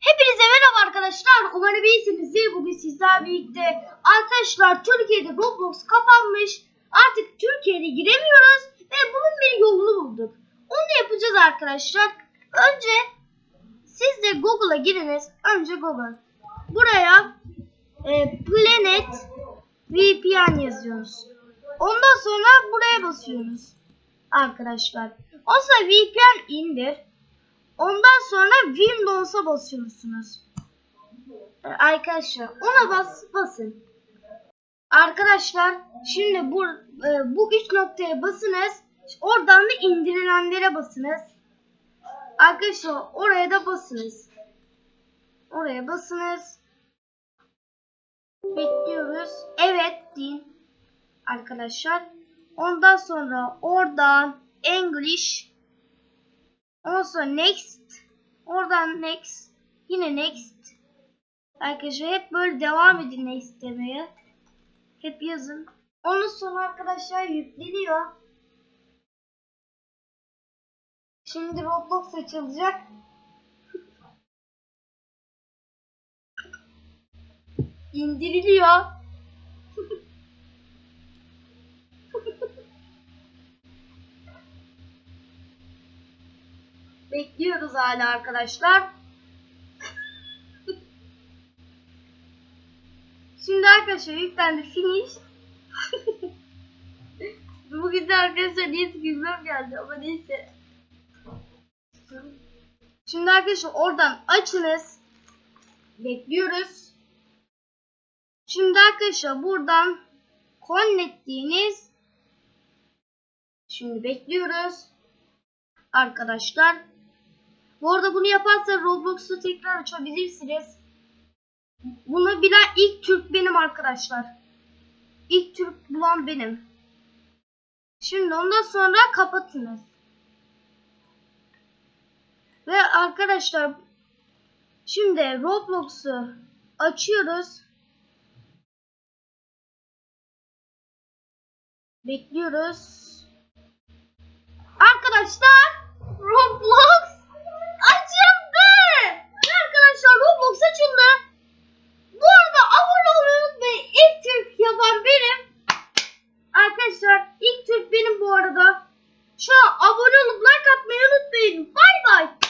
Hepinize merhaba arkadaşlar. Umarım iyisinizdir. Bugün sizlerle birlikte arkadaşlar Türkiye'de Roblox kapanmış. Artık Türkiye'de giremiyoruz ve bunun bir yolunu bulduk. Onu yapacağız arkadaşlar. Önce siz de Google'a giriniz. Önce Google. Buraya e, Planet VPN yazıyoruz. Ondan sonra buraya basıyoruz arkadaşlar. Sonra VPN indir. Ondan sonra Windows'a basıyorsunuz. Ee, Arkadaşlar ona bas basın. Arkadaşlar şimdi bu e, bu üç noktaya basınız. Oradan da indirilenlere basınız. Arkadaşlar oraya da basınız. Oraya basınız. Bekliyoruz. Evet deyin. Arkadaşlar. Ondan sonra oradan English Sonra next. Oradan next. Yine next. Arkadaşlar hep böyle devam edin next demeye. Hep yazın. Ondan sonra arkadaşlar yükleniyor. Şimdi Roblox açılacak. İndiriliyor. Bekliyoruz hala arkadaşlar. Şimdi arkadaşlar yüklendi finish. Bugün de arkadaşlar niyeyse gülmem geldi ama neyse. Şimdi arkadaşlar oradan açınız. Bekliyoruz. Şimdi arkadaşlar buradan connect diyiniz. Şimdi bekliyoruz. Arkadaşlar. Bu arada bunu yaparsa Roblox'u tekrar açabilirsiniz. Bunu bilen ilk Türk benim arkadaşlar. İlk Türk bulan benim. Şimdi ondan sonra kapatınız. Ve arkadaşlar şimdi Roblox'u açıyoruz. Bekliyoruz. Arkadaşlar Roblox